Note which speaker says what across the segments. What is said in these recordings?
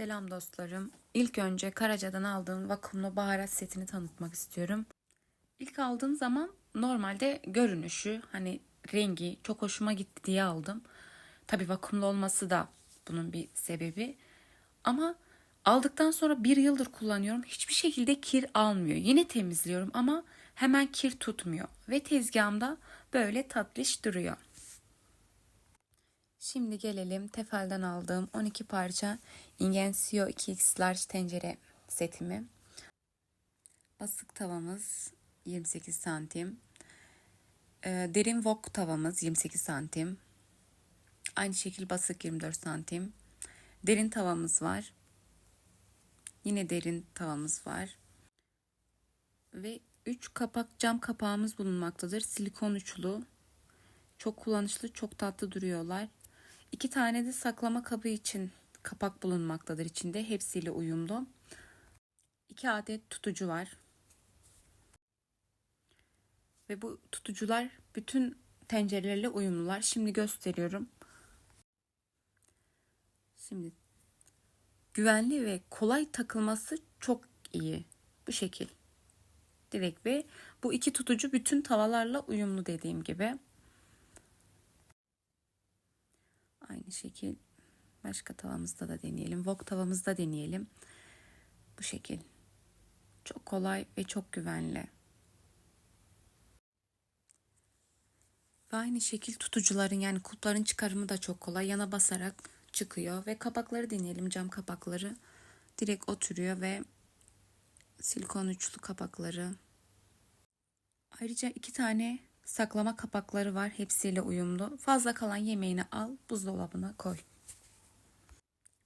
Speaker 1: Selam dostlarım. İlk önce Karaca'dan aldığım vakumlu baharat setini tanıtmak istiyorum. İlk aldığım zaman normalde görünüşü hani rengi çok hoşuma gitti diye aldım. Tabi vakumlu olması da bunun bir sebebi. Ama aldıktan sonra bir yıldır kullanıyorum. Hiçbir şekilde kir almıyor. Yine temizliyorum ama hemen kir tutmuyor. Ve tezgahımda böyle tatlış duruyor. Şimdi gelelim Tefel'den aldığım 12 parça Ingencio 2X Large tencere setimi. Basık tavamız 28 santim. Ee, derin wok tavamız 28 santim. Aynı şekil basık 24 santim. Derin tavamız var. Yine derin tavamız var. Ve 3 kapak cam kapağımız bulunmaktadır. Silikon uçlu. Çok kullanışlı, çok tatlı duruyorlar. İki tane de saklama kabı için kapak bulunmaktadır içinde. Hepsiyle uyumlu. İki adet tutucu var. Ve bu tutucular bütün tencerelerle uyumlular. Şimdi gösteriyorum. Şimdi güvenli ve kolay takılması çok iyi. Bu şekil. Direkt ve bu iki tutucu bütün tavalarla uyumlu dediğim gibi. Aynı şekil başka tavamızda da deneyelim. Wok tavamızda deneyelim. Bu şekil. Çok kolay ve çok güvenli. Ve aynı şekil tutucuların yani kulpların çıkarımı da çok kolay. Yana basarak çıkıyor ve kapakları deneyelim cam kapakları. Direkt oturuyor ve silikon uçlu kapakları. Ayrıca iki tane saklama kapakları var. Hepsiyle uyumlu. Fazla kalan yemeğini al, buzdolabına koy.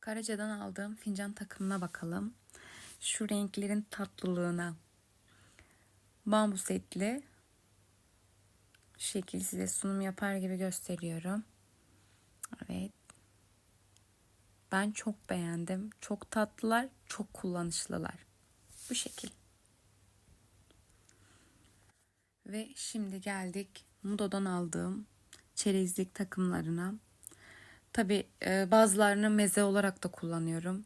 Speaker 1: Karaca'dan aldığım fincan takımına bakalım. Şu renklerin tatlılığına. Bambu setli. Şekil size sunum yapar gibi gösteriyorum. Evet. Ben çok beğendim. Çok tatlılar, çok kullanışlılar. Bu şekil. Ve şimdi geldik Mudo'dan aldığım çerezlik takımlarına. Tabi e, bazılarını meze olarak da kullanıyorum.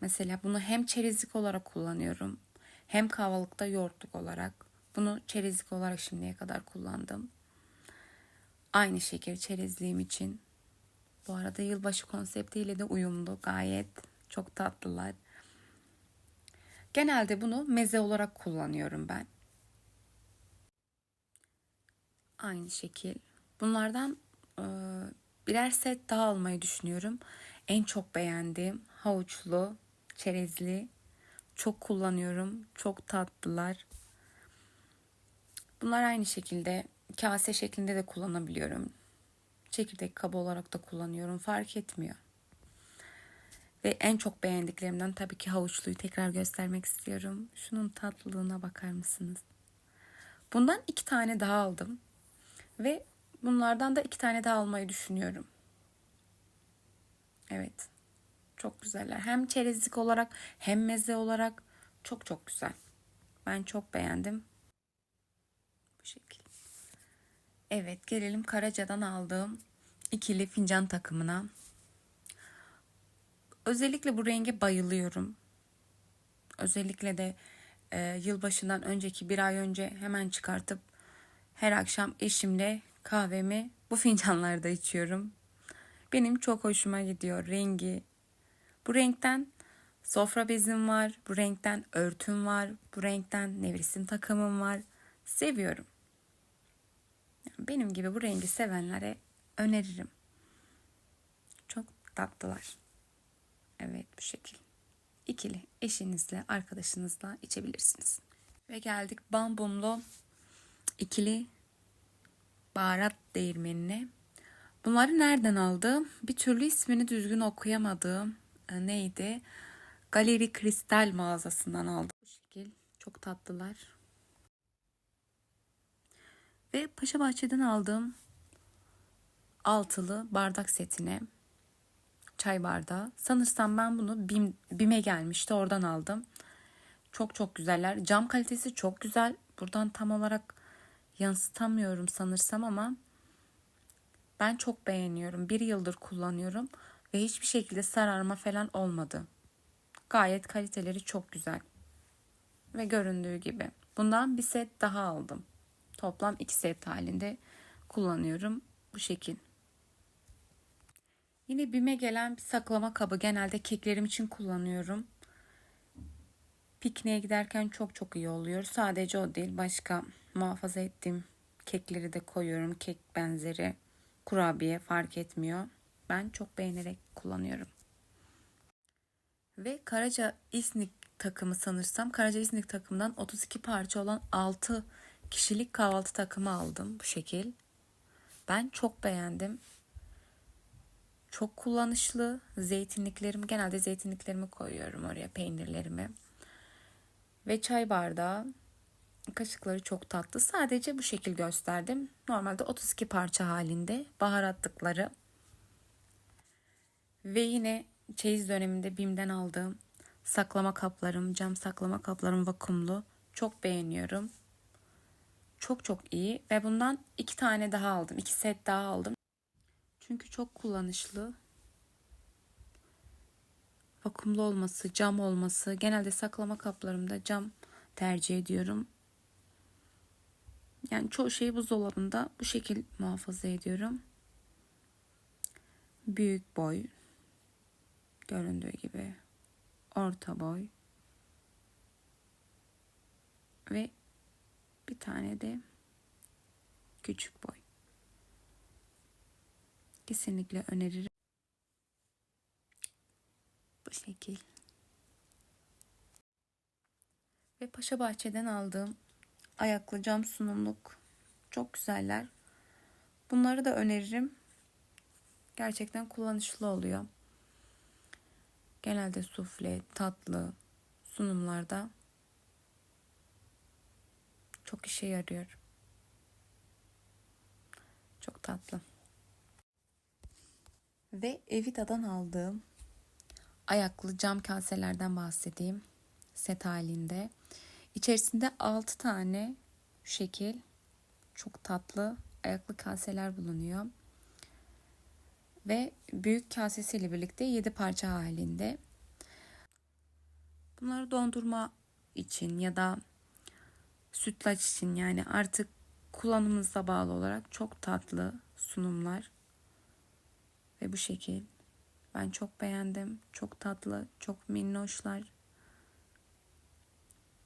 Speaker 1: Mesela bunu hem çerezlik olarak kullanıyorum. Hem kahvaltıda yoğurtluk olarak. Bunu çerezlik olarak şimdiye kadar kullandım. Aynı şekil çerezliğim için. Bu arada yılbaşı konseptiyle de uyumlu. Gayet çok tatlılar. Genelde bunu meze olarak kullanıyorum ben. Aynı şekil. Bunlardan e, birer set daha almayı düşünüyorum. En çok beğendiğim havuçlu, çerezli. Çok kullanıyorum. Çok tatlılar. Bunlar aynı şekilde kase şeklinde de kullanabiliyorum. Çekirdek kabı olarak da kullanıyorum. Fark etmiyor. Ve en çok beğendiklerimden tabii ki havuçluyu tekrar göstermek istiyorum. Şunun tatlılığına bakar mısınız? Bundan iki tane daha aldım. Ve bunlardan da iki tane daha almayı düşünüyorum. Evet. Çok güzeller. Hem çerezlik olarak hem meze olarak çok çok güzel. Ben çok beğendim. Bu şekil. Evet gelelim Karaca'dan aldığım ikili fincan takımına. Özellikle bu renge bayılıyorum. Özellikle de e, yılbaşından önceki bir ay önce hemen çıkartıp her akşam eşimle kahvemi bu fincanlarda içiyorum. Benim çok hoşuma gidiyor rengi. Bu renkten sofra bezim var, bu renkten örtüm var, bu renkten nevresim takımım var. Seviyorum. Benim gibi bu rengi sevenlere öneririm. Çok tatlılar. Evet bu şekil. İkili eşinizle, arkadaşınızla içebilirsiniz. Ve geldik bambumlu ikili baharat değirmenine. Bunları nereden aldım? Bir türlü ismini düzgün okuyamadım. E, neydi? Galeri Kristal mağazasından aldım. Bu şekil. Çok tatlılar. Ve Paşa Bahçe'den aldığım altılı bardak setine çay bardağı. Sanırsam ben bunu BİM, BİM'e gelmişti. Oradan aldım. Çok çok güzeller. Cam kalitesi çok güzel. Buradan tam olarak yansıtamıyorum sanırsam ama ben çok beğeniyorum. Bir yıldır kullanıyorum Ve hiçbir şekilde sararma falan olmadı. Gayet kaliteleri çok güzel. Ve göründüğü gibi. Bundan bir set daha aldım. Toplam iki set halinde kullanıyorum. Bu şekil. Yine BİM'e gelen bir saklama kabı. Genelde keklerim için kullanıyorum. Pikniğe giderken çok çok iyi oluyor. Sadece o değil. Başka muhafaza ettiğim kekleri de koyuyorum. Kek benzeri, kurabiye fark etmiyor. Ben çok beğenerek kullanıyorum. Ve Karaca İsnik takımı sanırsam. Karaca İsnik takımından 32 parça olan 6 kişilik kahvaltı takımı aldım bu şekil. Ben çok beğendim. Çok kullanışlı. Zeytinliklerim, genelde zeytinliklerimi koyuyorum oraya, peynirlerimi. Ve çay bardağı. Kaşıkları çok tatlı. Sadece bu şekil gösterdim. Normalde 32 parça halinde baharatlıkları. Ve yine çeyiz döneminde BİM'den aldığım saklama kaplarım, cam saklama kaplarım vakumlu. Çok beğeniyorum. Çok çok iyi ve bundan iki tane daha aldım. iki set daha aldım. Çünkü çok kullanışlı. Vakumlu olması, cam olması. Genelde saklama kaplarımda cam tercih ediyorum. Yani çoğu şeyi buzdolabında bu şekil muhafaza ediyorum. Büyük boy. Göründüğü gibi. Orta boy. Ve bir tane de küçük boy. Kesinlikle öneririm. Şekil. Ve Paşa Bahçe'den aldığım ayaklı cam sunumluk çok güzeller. Bunları da öneririm. Gerçekten kullanışlı oluyor. Genelde sufle, tatlı sunumlarda çok işe yarıyor. Çok tatlı. Ve Evita'dan aldığım ayaklı cam kaselerden bahsedeyim. Set halinde. İçerisinde 6 tane şekil çok tatlı ayaklı kaseler bulunuyor. Ve büyük kasesiyle birlikte 7 parça halinde. Bunları dondurma için ya da sütlaç için yani artık kullanımınıza bağlı olarak çok tatlı sunumlar. Ve bu şekil. Ben çok beğendim. Çok tatlı, çok minnoşlar.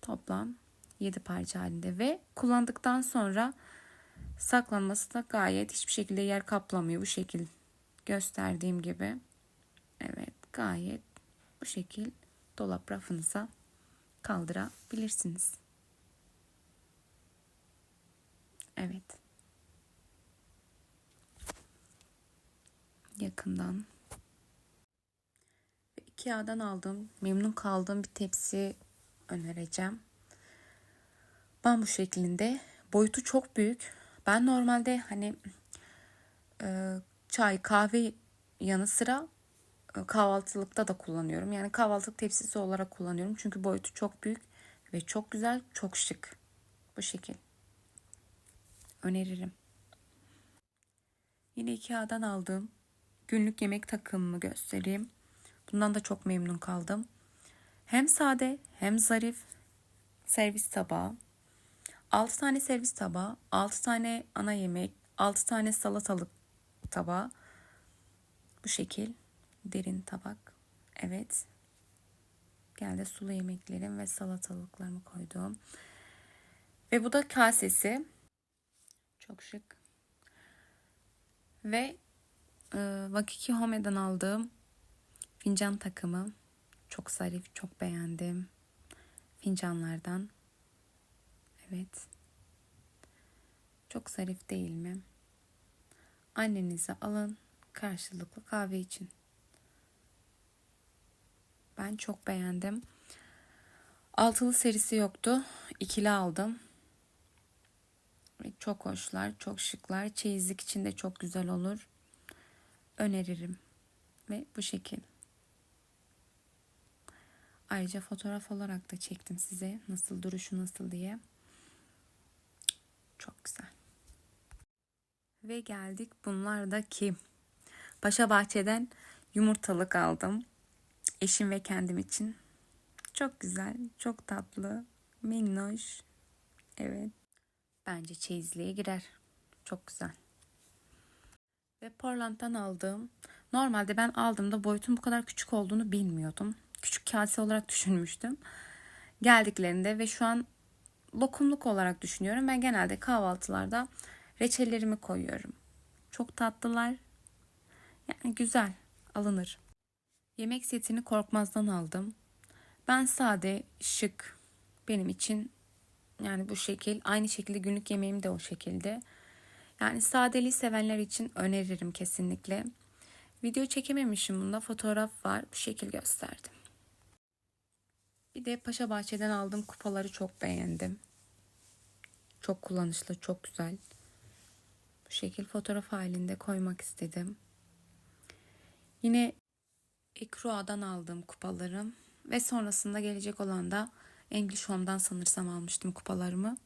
Speaker 1: Toplam 7 parça halinde ve kullandıktan sonra saklanması da gayet hiçbir şekilde yer kaplamıyor. Bu şekil gösterdiğim gibi. Evet gayet bu şekil dolap rafınıza kaldırabilirsiniz. Evet. Yakından. Ikea'dan aldığım, memnun kaldığım bir tepsi önereceğim. Bambu şeklinde. Boyutu çok büyük. Ben normalde hani e, çay, kahve yanı sıra e, kahvaltılıkta da kullanıyorum. Yani kahvaltılık tepsisi olarak kullanıyorum. Çünkü boyutu çok büyük ve çok güzel, çok şık. Bu şekil. Öneririm. Yine Ikea'dan aldığım günlük yemek takımımı göstereyim. Bundan da çok memnun kaldım. Hem sade hem zarif servis tabağı. 6 tane servis tabağı, 6 tane ana yemek, 6 tane salatalık tabağı. Bu şekil derin tabak. Evet. Geldi sulu yemeklerim ve salatalıklarımı koydum. Ve bu da kasesi. Çok şık. Ve e, Vakiki Home'den aldığım fincan takımı. Çok zarif, çok beğendim. Fincanlardan. Evet. Çok zarif değil mi? Annenize alın karşılıklı kahve için. Ben çok beğendim. Altılı serisi yoktu. İkili aldım. Çok hoşlar, çok şıklar. Çeyizlik için de çok güzel olur. Öneririm. Ve bu şekil. Ayrıca fotoğraf olarak da çektim size. Nasıl duruşu nasıl diye. Çok güzel. Ve geldik bunlar da ki Paşa Bahçe'den yumurtalık aldım. Eşim ve kendim için. Çok güzel, çok tatlı, minnoş. Evet. Bence çeyizliğe girer. Çok güzel. Ve Portland'dan aldığım. Normalde ben aldığımda boyutun bu kadar küçük olduğunu bilmiyordum. Küçük kase olarak düşünmüştüm. Geldiklerinde ve şu an lokumluk olarak düşünüyorum. Ben genelde kahvaltılarda reçellerimi koyuyorum. Çok tatlılar. Yani güzel. Alınır. Yemek setini Korkmaz'dan aldım. Ben sade, şık benim için yani bu şekil. Aynı şekilde günlük yemeğim de o şekilde. Yani sadeliği sevenler için öneririm kesinlikle. Video çekememişim bunda. Fotoğraf var. Bu şekil gösterdim. Bir de Paşa Bahçe'den aldığım kupaları çok beğendim. Çok kullanışlı, çok güzel. Bu şekil fotoğraf halinde koymak istedim. Yine Ekrua'dan aldığım kupalarım ve sonrasında gelecek olan da English Home'dan sanırsam almıştım kupalarımı.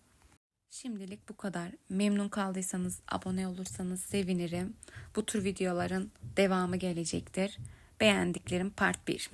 Speaker 1: Şimdilik bu kadar. Memnun kaldıysanız abone olursanız sevinirim. Bu tür videoların devamı gelecektir. Beğendiklerim part 1.